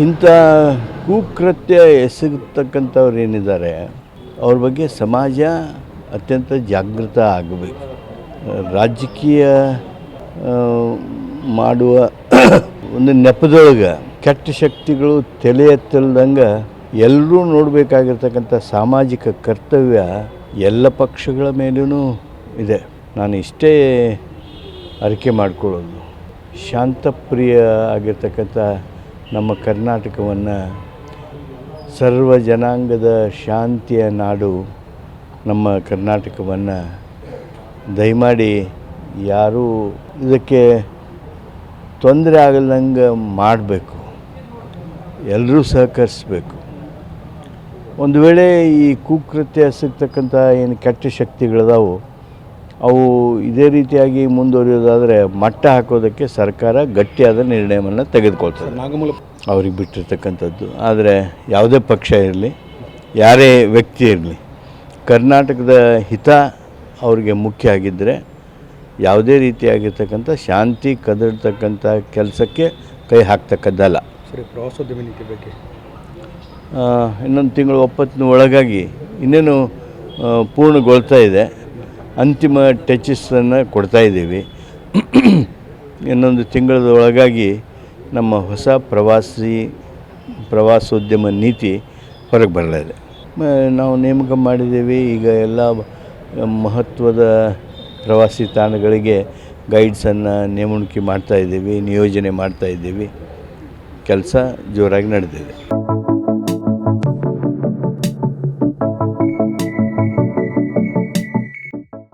ಇಂಥ ಕುಕೃತ್ಯ ಎಸಗತಕ್ಕಂಥವ್ರು ಏನಿದ್ದಾರೆ ಅವ್ರ ಬಗ್ಗೆ ಸಮಾಜ ಅತ್ಯಂತ ಜಾಗೃತ ಆಗಬೇಕು. ರಾಜಕೀಯ ಮಾಡುವ ಒಂದು ನೆಪದೊಳಗೆ ಕೆಟ್ಟ ಶಕ್ತಿಗಳು ತಲೆ ಎತ್ತಲ್ದಂಗೆ ಎಲ್ಲರೂ ನೋಡಬೇಕಾಗಿರ್ತಕ್ಕಂಥ ಸಾಮಾಜಿಕ ಕರ್ತವ್ಯ ಎಲ್ಲ ಪಕ್ಷಗಳ ಮೇಲೂ ಇದೆ. ನಾನು ಇಷ್ಟೇ ಅರಿಕೆ ಮಾಡಿಕೊಳ್ಳೋದು. ಶಾಂತಪ್ರಿಯ ಆಗಿರ್ತಕ್ಕಂಥ ನಮ್ಮ ಕರ್ನಾಟಕವನ್ನು ಸರ್ವ ಜನಾಂಗದ ಶಾಂತಿಯ ನಾಡು ನಮ್ಮ ಕರ್ನಾಟಕವನ್ನು ದಯಮಾಡಿ ಯಾರೂ ಇದಕ್ಕೆ ತೊಂದರೆ ಆಗಲ್ದಂಗೆ ಮಾಡಬೇಕು. ಎಲ್ಲರೂ ಸಹಕರಿಸಬೇಕು. ಒಂದು ವೇಳೆ ಈ ಕುಕೃತ್ಯ ಸಿಗ್ತಕ್ಕಂಥ ಏನು ಕೆಟ್ಟ ಶಕ್ತಿಗಳಿದಾವು ಅವು ಇದೇ ರೀತಿಯಾಗಿ ಮುಂದುವರಿಯೋದಾದರೆ ಮಟ್ಟ ಹಾಕೋದಕ್ಕೆ ಸರ್ಕಾರ ಗಟ್ಟಿಯಾದ ನಿರ್ಣಯವನ್ನು ತೆಗೆದುಕೊಳ್ತದೆ. ನಾಗಮೂಲ ಅವ್ರಿಗೆ ಬಿಟ್ಟಿರ್ತಕ್ಕಂಥದ್ದು. ಆದರೆ ಯಾವುದೇ ಪಕ್ಷ ಇರಲಿ ಯಾರೇ ವ್ಯಕ್ತಿ ಇರಲಿ ಕರ್ನಾಟಕದ ಹಿತ ಅವ್ರಿಗೆ ಮುಖ್ಯ ಆಗಿದ್ದರೆ ಯಾವುದೇ ರೀತಿಯಾಗಿರ್ತಕ್ಕಂಥ ಶಾಂತಿ ಕದಡ್ತಕ್ಕಂಥ ಕೆಲಸಕ್ಕೆ ಕೈ ಹಾಕ್ತಕ್ಕದ್ದಲ್ಲ. ಸರಿ ಪ್ರವಾಸೋದ್ಯಮ ನೀತಿ ಬಗ್ಗೆ. ಇನ್ನೊಂದು ತಿಂಗಳು ಒಪ್ಪತ್ತಿನ ಒಳಗಾಗಿ ಇನ್ನೇನು ಪೂರ್ಣಗೊಳ್ತಾ ಇದೆ. ಅಂತಿಮ ಟಚಸ್ಸನ್ನು ಕೊಡ್ತಾ ಇದ್ದೀವಿ. ಇನ್ನೊಂದು ತಿಂಗಳದ ಒಳಗಾಗಿ ನಮ್ಮ ಹೊಸ ಪ್ರವಾಸಿ, ಪ್ರವಾಸೋದ್ಯಮ ನೀತಿ ಹೊರಗೆ ಬರಲಿದೆ ನಾವು ನೇಮಕ ಮಾಡಿದ್ದೀವಿ. ಈಗ ಎಲ್ಲ ಮಹತ್ವದ ಪ್ರವಾಸಿ ತಾಣಗಳಿಗೆ ಗೈಡ್ಸನ್ನು ಮಾಡ್ತಾ ಇದ್ದೀವಿ, ನಿಯೋಜನೆ ಮಾಡ್ತಾ ಇದ್ದೀವಿ. ಕೆಲಸ ಜೋರಾಗಿ ನಡೆದಿದೆ